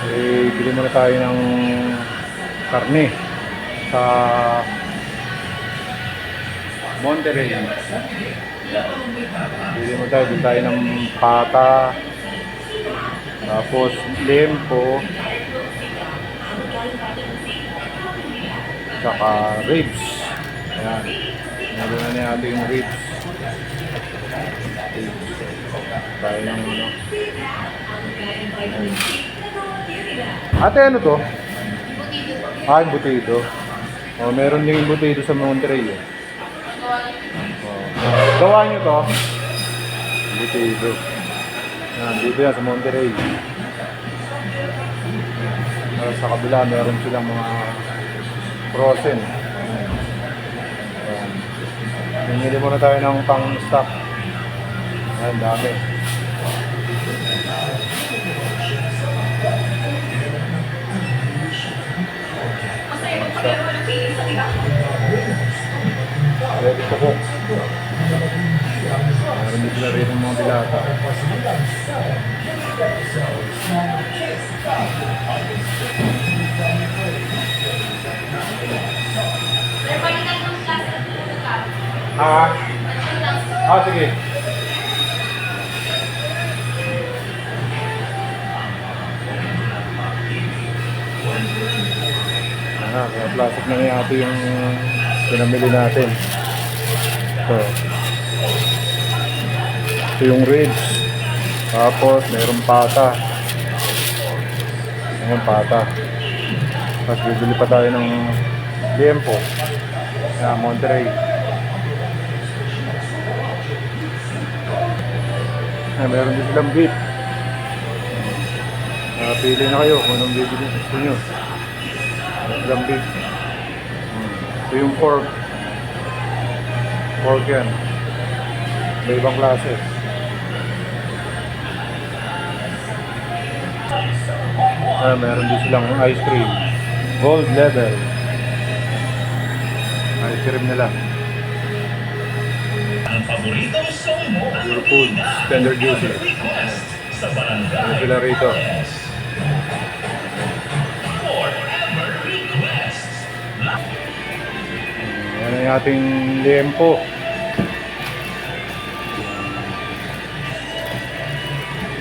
Eh, bili muna tayo ng karne sa Monterey. Bili mo tayo, bili tayo ng pata, tapos lempo, saka ribs. Ayan. Meron na natin yung ribs. Ribs. Tayo ng ano. Ayan. Ate, ano to? Ah, embutido. Oh, meron din embutido sa Monterey. Eh. Oh. Gawa nyo to? Embutido. Yan, dito yan sa Monterey. Ah, sa kabila, meron silang mga frozen. Ayan. Pinili muna tayo ng pang-stock. Ayan, dami. Ready to cook. Meron din sila rito ng mga dilata. Ah, ah sige. Ah, kaya plastic na yata yung pinamili natin. Ito. Ito yung ribs. Tapos, mayroong pata. Ayan, pata. Tapos, bibili pa tayo ng liempo. Ayan, Monterey. Ayan, meron din silang beef. Ah, pili na kayo kung anong bibili gusto nyo. Silang beef. Hmm. Ito yung pork. Pork yan. May ibang klase. Ah, meron din silang ice cream. Gold level. Ice cream nila. Ang paboritong song mo at Pure food. Tender sa Ano sila rito? Ating liempo.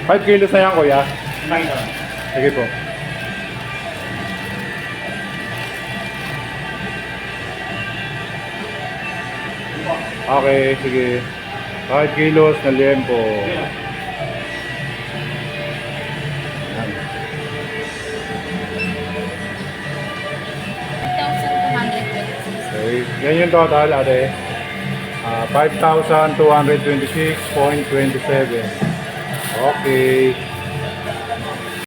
Five kilos na yan, kuya. Sige po. Okay, sige. 5 kilos na liempo. Yan yung total, ate. Ah, 5,226.27. Okay.